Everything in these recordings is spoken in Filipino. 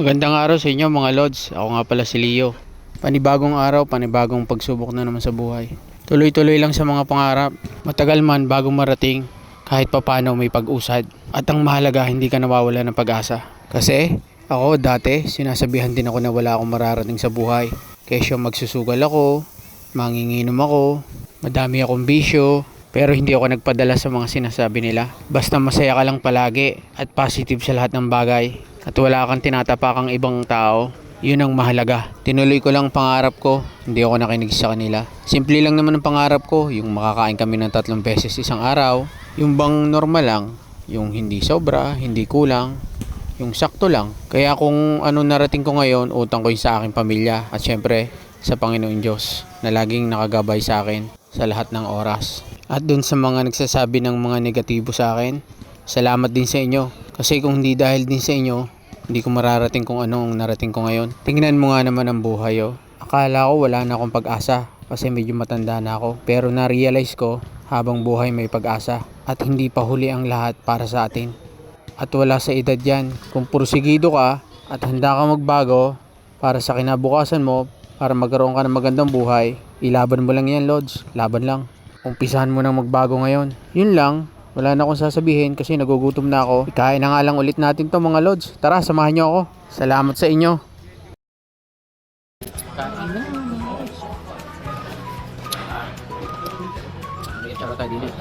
Magandang araw sa inyo mga Lods. Ako nga pala si Leo. Panibagong araw, panibagong pagsubok na naman sa buhay. Tuloy-tuloy lang sa mga pangarap. Matagal man bago marating, kahit papano may pag-usad. At ang mahalaga, hindi ka nawawala ng pag-asa. Kasi, ako dati, sinasabihan din ako na wala akong mararating sa buhay. Kesyo magsusugal ako, manginginom ako, madami akong bisyo, pero hindi ako nagpadala sa mga sinasabi nila. Basta masaya ka lang palagi at positive sa lahat ng bagay. At wala kang tinatapakang ibang tao. Yun ang mahalaga. Tinuloy ko lang ang pangarap ko. Hindi ako nakinig sa kanila. Simple lang naman ang pangarap ko. Yung makakain kami ng tatlong beses isang araw. Yung bang normal lang. Yung hindi sobra, hindi kulang. Yung sakto lang. Kaya kung ano narating ko ngayon, utang ko yun sa aking pamilya. At syempre, sa Panginoon Diyos na laging nakagabay sa akin sa lahat ng oras. At dun sa mga nagsasabi ng mga negatibo sa akin, salamat din sa inyo. Kasi kung hindi dahil din sa inyo, hindi ko mararating kung ano ang narating ko ngayon. Tingnan mo nga naman ang buhay oh. Akala ko wala na akong pag-asa kasi medyo matanda na ako. Pero na-realize ko habang buhay may pag-asa at hindi pa huli ang lahat para sa atin. At wala sa edad yan. Kung pursigido ka at handa ka magbago para sa kinabukasan mo, para magkaroon ka ng magandang buhay, ilaban mo lang yan, Lods. Laban lang. Umpisahan mo nang magbago ngayon. Yun lang. Wala na akong sasabihin kasi nagugutom na ako. Ikain na nga lang ulit natin to mga Lods. Tara, samahan nyo ako. Salamat sa inyo. Eh.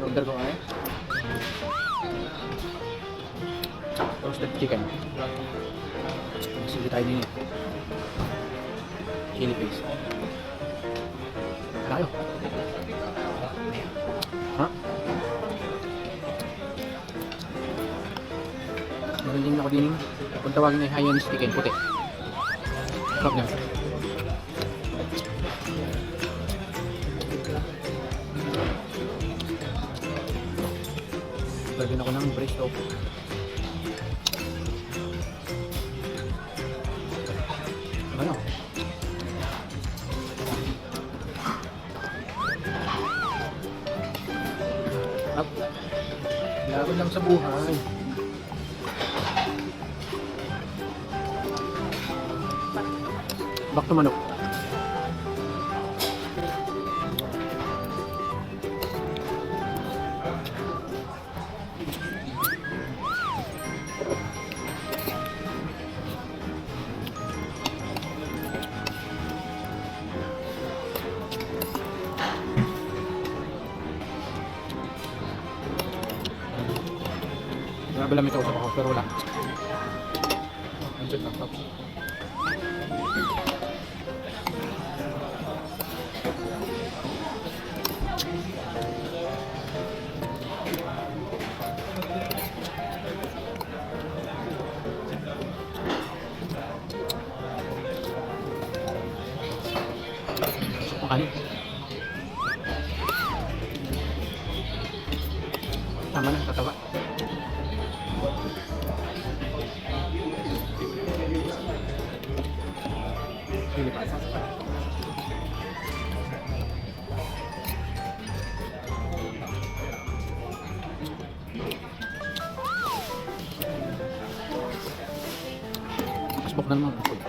Order ko ay. Roasted chicken. Sige tayo din eh. Chili paste. Tayo. Ha? Din ako din kung tawagin na Hyannis chicken puti. Sarap niya. Lagyan ako ng braised tofu. Laban lang sa buhay. Back to manok. Grabe lang ito usap ako, pero wala. Andiyan lang, tapos. Ang Pasbok na naman.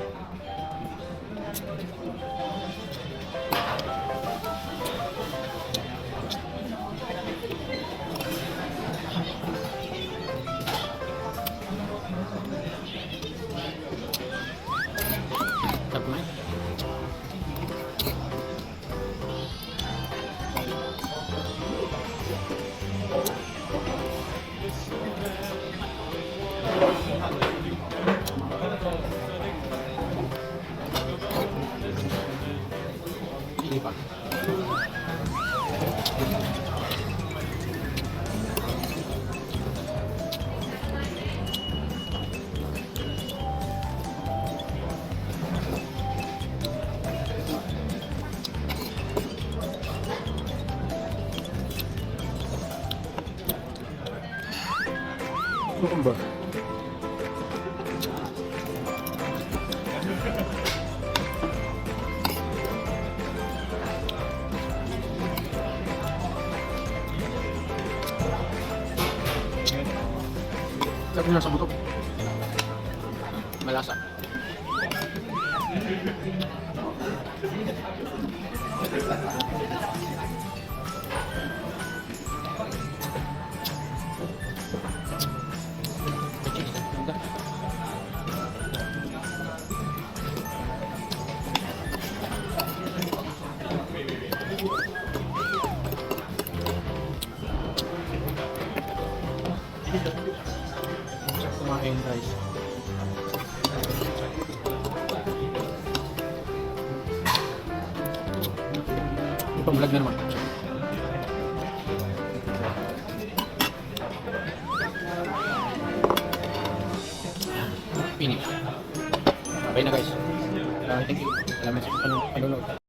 조금 봐. Sabi na sa buto. Malasa. Kumain guys. Pang-vlog na naman. Finish. Okay na guys. Uh, thank you. Salamat sa panunod.